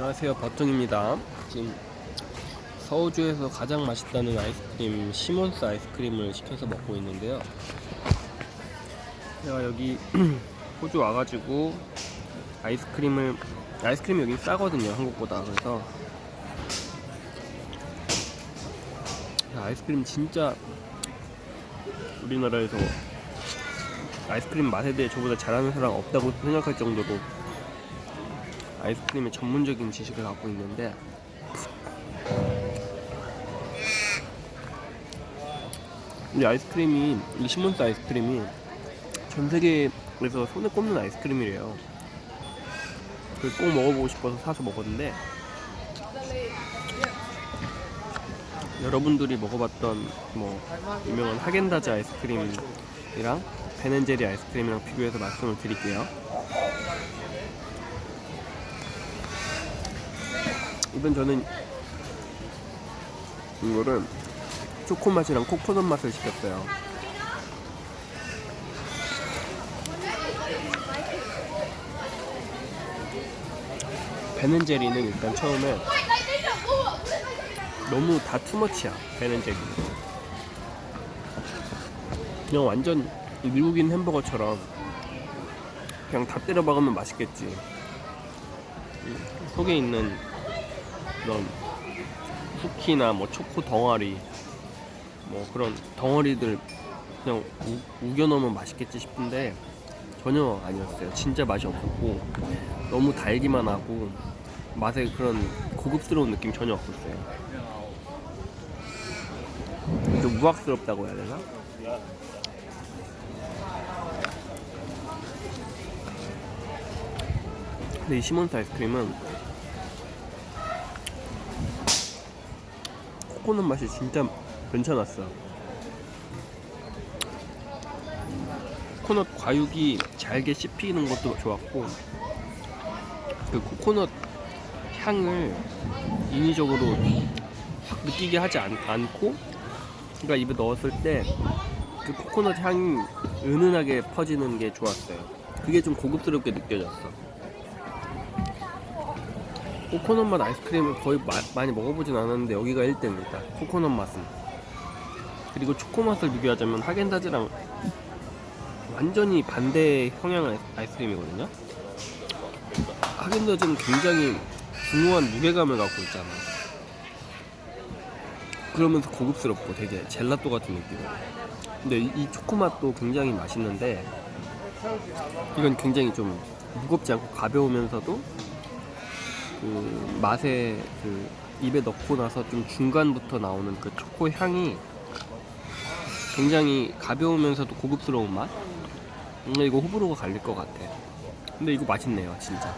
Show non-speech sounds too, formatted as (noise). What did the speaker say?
안녕하세요. 버통입니다. 지금 서우주에서 가장 맛있다는 아이스크림 시몬스 아이스크림을 시켜서 먹고 있는데요. 제가 여기 (clears throat) 호주 와가지고 아이스크림을 아이스크림이 여기 싸거든요 한국보다. 그래서 아이스크림 진짜 우리나라에서 아이스크림 맛에 대해 저보다 잘하는 사람 없다고 생각할 정도로 아이스크림의 전문적인 지식을 갖고 있는데 이 아이스크림이 이 시몬스 아이스크림이 전 세계에서 손에 꼽는 아이스크림이래요. 그래서 꼭 먹어보고 싶어서 사서 먹었는데 여러분들이 먹어봤던 뭐 유명한 하겐다즈 아이스크림이랑 베넨제리 아이스크림이랑 비교해서 말씀을 드릴게요. 이번 저는 이거를 초코 맛이랑 코코넛 맛을 시켰어요. 베넨제리는 일단 처음에 너무 다 투머치야 베넨제리. 그냥 완전 이 미국인 햄버거처럼 그냥 다 때려 박으면 맛있겠지. 이 속에 있는 그런 쿠키나 뭐 초코 덩어리 뭐 그런 덩어리들 그냥 우, 우겨 넣으면 맛있겠지 싶은데 전혀 아니었어요. 진짜 맛이 없었고 너무 달기만 하고 맛에 그런 고급스러운 느낌 전혀 없었어요. 좀 무학스럽다고 해야 되나? 근데 이 시몬스 아이스크림은 코코넛 맛이 진짜 괜찮았어. 코코넛 과육이 잘게 씹히는 것도 좋았고, 그 코코넛 향을 인위적으로 확 느끼게 하지 않, 않고, 그러니까 입에 넣었을 때 그 코코넛 향이 은은하게 퍼지는 게 좋았어요. 그게 좀 고급스럽게 느껴졌어. 코코넛 맛 아이스크림을 거의 마- 많이 먹어보진 않았는데 여기가 1등입니다. 코코넛 맛은. 그리고 초코 맛을 비교하자면 하겐다즈랑 완전히 반대 성향의 아이스크림이거든요. 하겐다즈는 굉장히 중후한 무게감을 갖고 있잖아. 그러면서 고급스럽고 되게 젤라또 같은 느낌. 근데 이, 이 초코 맛도 굉장히 맛있는데 이건 굉장히 좀 무겁지 않고 가벼우면서도 그 맛에 그 입에 넣고 나서 좀 중간부터 나오는 그 초코 향이 굉장히 가벼우면서도 고급스러운 맛. 근데 이거 호불호가 갈릴 것 같아. 근데 이거 맛있네요, 진짜.